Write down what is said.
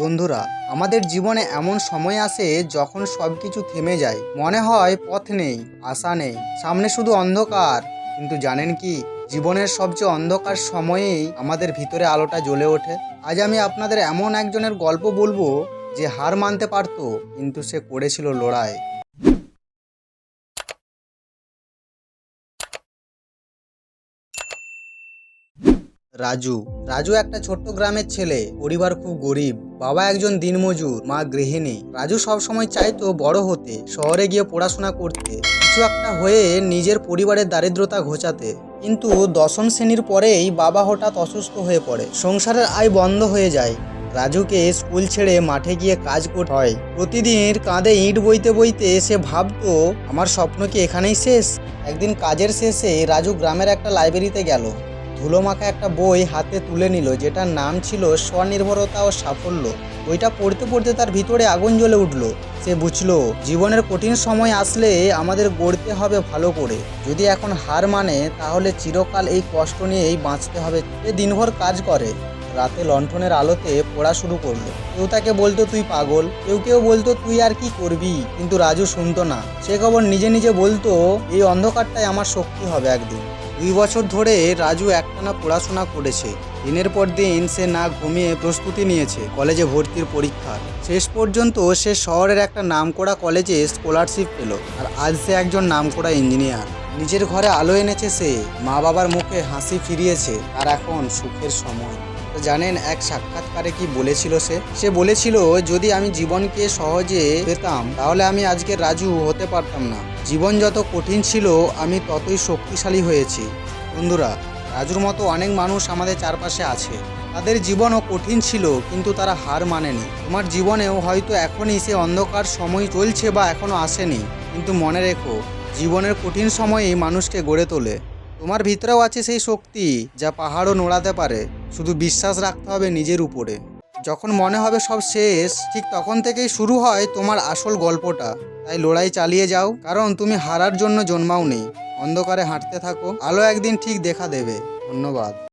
বন্ধুরা, আমাদের জীবনে এমন সময় আসে যখন সব কিছু থেমে যায়। মনে হয় পথ নেই, আশা নেই, সামনে শুধু অন্ধকার। কিন্তু জানেন কি, জীবনের সবচেয়ে অন্ধকার সময়েই আমাদের ভিতরে আলোটা জ্বলে ওঠে। আজ আমি আপনাদের এমন একজনের গল্প বলব যে হার মানতে পারতো, কিন্তু সে করেছিল লড়াই। রাজু। রাজু একটা ছোট্ট গ্রামের ছেলে। পরিবার খুব গরিব। বাবা একজন দিনমজুর, মা গৃহিণী। রাজু সবসময় চাইতো বড় হতে, শহরে গিয়ে পড়াশোনা করতে। কিছু একটা হয়ে নিজের পরিবারের দারিদ্রতা ঘোচাতে। কিন্তু দশম শ্রেণির পরেই বাবা হঠাৎ অসুস্থ হয়ে পড়ে। সংসারের আয় বন্ধ হয়ে যায়। রাজুকে স্কুল ছেড়ে মাঠে গিয়ে কাজ করতে হয়। প্রতিদিন কাঁধে ইট বইতে বইতে সে ভাবতো, আমার স্বপ্ন কি এখানেই শেষ? একদিন কাজের শেষে রাজু গ্রামের একটা লাইব্রেরিতে গেল। ধুলো মাখা একটা বই হাতে তুলে নিল, যেটার নাম ছিল স্বনির্ভরতা ও সাফল্য। বইটা পড়তে পড়তে তার ভিতরে আগুন জ্বলে উঠল। সে বুঝলো, জীবনের কঠিন সময় আসলে আমাদের গড়তে হবে ভালো করে। যদি এখন হার মানে তাহলে চিরকাল এই কষ্ট নিয়েই বাঁচতে হবে। সে দিনভর কাজ করে। রাতে লণ্ঠনের আলোতে পড়া শুরু করল। কেউ তাকে বলতো, তুই পাগল। কেউ কেউ বলতো, তুই আর কি করবি? কিন্তু রাজু শুনতো না। সে খবর নিজে নিজে বলতো, এই অন্ধকারটাই আমার শক্তি হবে একদিন। দুই বছর ধরে রাজু একটানা পড়াশোনা করেছে। দিনের পর দিন সে না ঘুমিয়ে প্রস্তুতি নিয়েছে, কলেজে ভর্তির পরীক্ষার শেষ পর্যন্ত সে শহরের একটা নামকরা কলেজে স্কলারশিপ পেল, আর আজ সে একজন নামকরা ইঞ্জিনিয়ার। নিজের ঘরে আলো এনেছে সে মা বাবার মুখে হাসি ফিরিয়েছে, আর এখন সুখের সময়। জানেন, এক সাক্ষাৎকারে কি বলেছিল সে? সে বলেছিল, যদি আমি জীবনকে সহজে পেতাম, তাহলে আমি আজকে রাজু হতে পারতাম না। জীবন যত কঠিন ছিল, আমি ততই শক্তিশালী হয়েছি। বন্ধুরা, রাজুর মতো অনেক মানুষ আমাদের চারপাশে আছে। তাদের জীবনও কঠিন ছিল, কিন্তু তারা হার মানেনি। তোমার জীবনেও হয়তো এখনই সে অন্ধকার সময় চলছে বা এখনও আসেনি। কিন্তু মনে রেখো, জীবনের কঠিন সময়েই মানুষকে গড়ে তোলে। তোমার ভিতরেও আছে সেই শক্তি যা পাহাড়ও নোড়াতে পারে। শুধু বিশ্বাস রাখতে হবে নিজের উপরে। যখন মনে হবে সব শেষ, ঠিক তখন থেকেই শুরু হয় তোমার আসল গল্পটা। তাই লড়াই চালিয়ে যাও, কারণ তুমি হারার জন্য জন্মাও নেই অন্ধকারে হাঁটতে থাকো, আলো একদিন ঠিক দেখা দেবে। ধন্যবাদ।